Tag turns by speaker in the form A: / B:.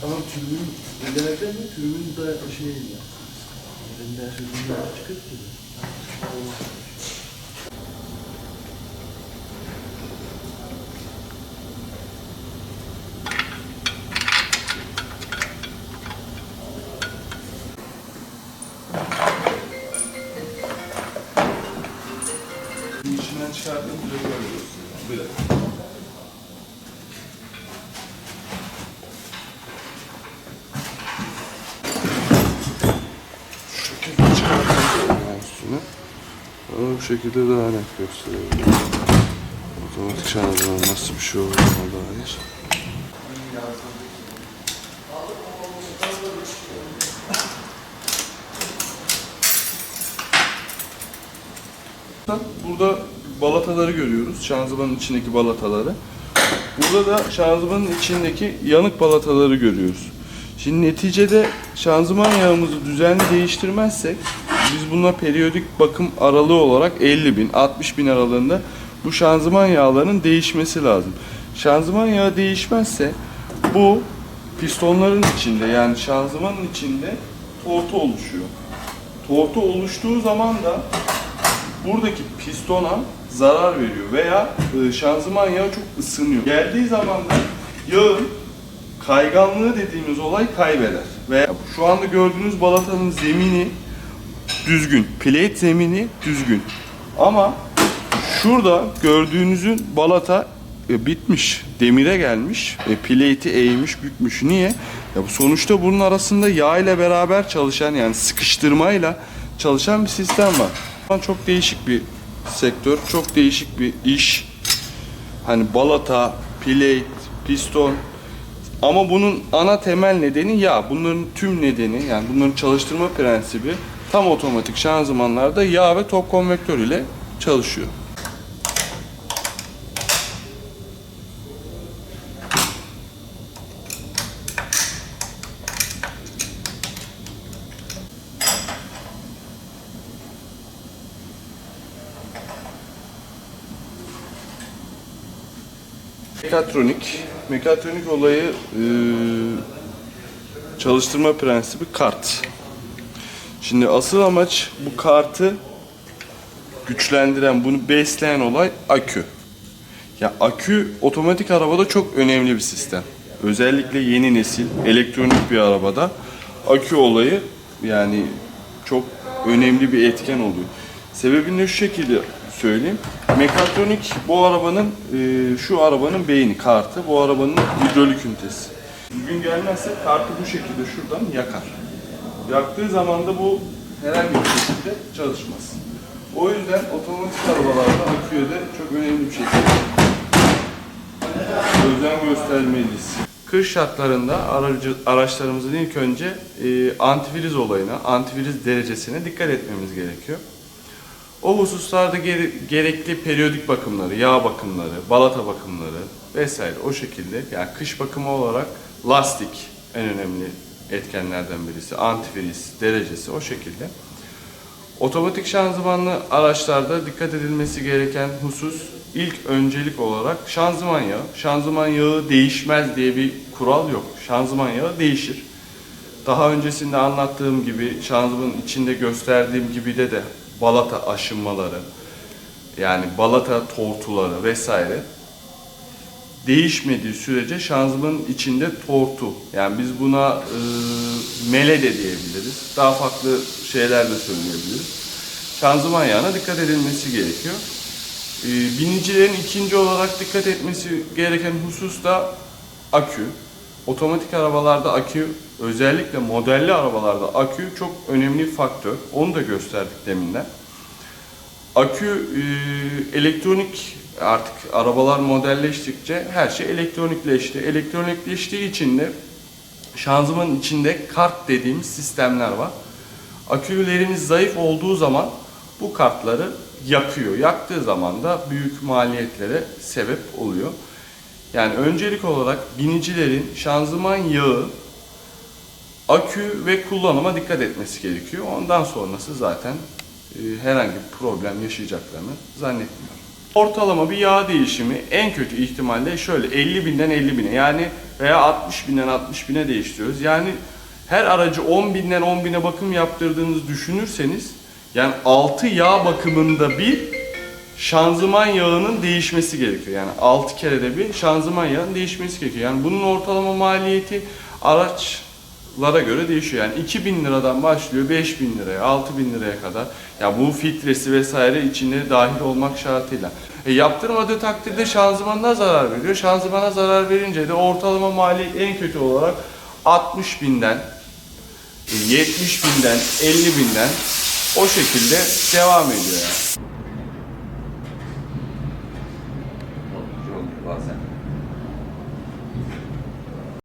A: Tümün, denemekten de tümün de şey. Elinden sözünden çıkıp gibi.
B: İçinden çıkarttım direkt öyle gösteriyorum. Bir dakika. Şu şekilde çıkartıyorum ben üstüne. Ama bu şekilde daha net gösteriyorum. Otomatik şarjdan nasıl bir şey olduğuna dair. Burada balataları görüyoruz. Şanzımanın içindeki balataları. Burada da şanzımanın içindeki yanık balataları görüyoruz. Şimdi neticede şanzıman yağımızı düzenli değiştirmezsek biz buna periyodik bakım aralığı olarak 50 bin, 60 bin aralığında bu şanzıman yağlarının değişmesi lazım. Şanzıman yağı değişmezse bu pistonların içinde yani şanzımanın içinde tortu oluşuyor. Tortu oluştuğu zaman da buradaki pistona zarar veriyor veya e, şanzıman yağı çok ısınıyor. Geldiği zaman da yağın kayganlığı dediğimiz olay kaybeder. Ve şu anda gördüğünüz balatanın zemini düzgün. Plate zemini düzgün. Ama şurada gördüğünüzün balata e, bitmiş. Demire gelmiş. E, plate'i eğmiş, bükmüş. Niye? Ya sonuçta bunun arasında yağ ile beraber çalışan yani sıkıştırmayla çalışan bir sistem var. Çok değişik bir sektör, çok değişik bir iş. Hani balata, plate, piston, ama bunun ana temel nedeni yağ. Bunların tüm nedeni yani bunların çalıştırma prensibi tam otomatik şanzımanlarda yağ ve top konvektör ile çalışıyor. Mekatronik. Mekatronik olayı e, çalıştırma prensibi kart. Şimdi asıl amaç bu kartı güçlendiren, bunu besleyen olay akü. Ya akü otomatik arabada çok önemli bir sistem. Özellikle yeni nesil elektronik bir arabada akü olayı yani çok önemli bir etken oluyor. Sebebini de şu şekilde söyleyeyim. Mekatronik bu arabanın e, şu arabanın beyni kartı, bu arabanın hidrolik ünitesi. Bugün gelmezse kartı bu şekilde şuradan yakar. Yaktığı zaman da bu herhangi bir şekilde çalışmaz. O yüzden otomatik arabalarda aküye de çok önemli bir şekilde özen göstermeliyiz. Kış şartlarında aracı, araçlarımızın ilk önce e, antifriz olayına, antifriz derecesine dikkat etmemiz gerekiyor. O hususlarda gere- gerekli periyodik bakımları, yağ bakımları, balata bakımları vesaire o şekilde yani kış bakımı olarak lastik en önemli etkenlerden birisi. Antifriz derecesi o şekilde. Otomatik şanzımanlı araçlarda dikkat edilmesi gereken husus ilk öncelik olarak şanzıman yağı. Şanzıman yağı değişmez diye bir kural yok. Şanzıman yağı değişir. Daha öncesinde anlattığım gibi şanzımanın içinde gösterdiğim gibi de de balata aşınmaları yani balata tortuları vesaire değişmediği sürece şanzımanın içinde tortu yani biz buna e, mele de diyebiliriz. Daha farklı şeyler de söyleyebiliriz. Şanzıman yağına dikkat edilmesi gerekiyor. E, binicilerin ikinci olarak dikkat etmesi gereken husus da akü. Otomatik arabalarda akü, özellikle modelli arabalarda akü çok önemli faktör. Onu da gösterdik deminden. Akü e, elektronik artık arabalar modelleştikçe her şey elektronikleşti. Elektronikleştiği için de şanzımanın içinde kart dediğimiz sistemler var. Akülerimiz zayıf olduğu zaman bu kartları yakıyor. Yaktığı zaman da büyük maliyetlere sebep oluyor. Yani öncelik olarak binicilerin şanzıman yağı, akü ve kullanıma dikkat etmesi gerekiyor. Ondan sonrası zaten e, herhangi bir problem yaşayacaklarını zannetmiyorum. Ortalama bir yağ değişimi en kötü ihtimalle şöyle 50 binden 50 bine yani veya 60 binden 60 bine değiştiriyoruz. Yani her aracı 10 binden 10 bine bakım yaptırdığınızı düşünürseniz yani 6 yağ bakımında bir şanzıman yağının değişmesi gerekiyor. Yani 6 kerede bir şanzıman yağının değişmesi gerekiyor. Yani bunun ortalama maliyeti araçlara göre değişiyor. Yani 2000 liradan başlıyor 5000 liraya, 6000 liraya kadar. Ya bu filtresi vesaire içine dahil olmak şartıyla. E yaptırmadığı takdirde şanzımanına zarar veriyor. Şanzımana zarar verince de ortalama maliyet en kötü olarak 60 binden 70 binden 50 binden o şekilde devam ediyor yani.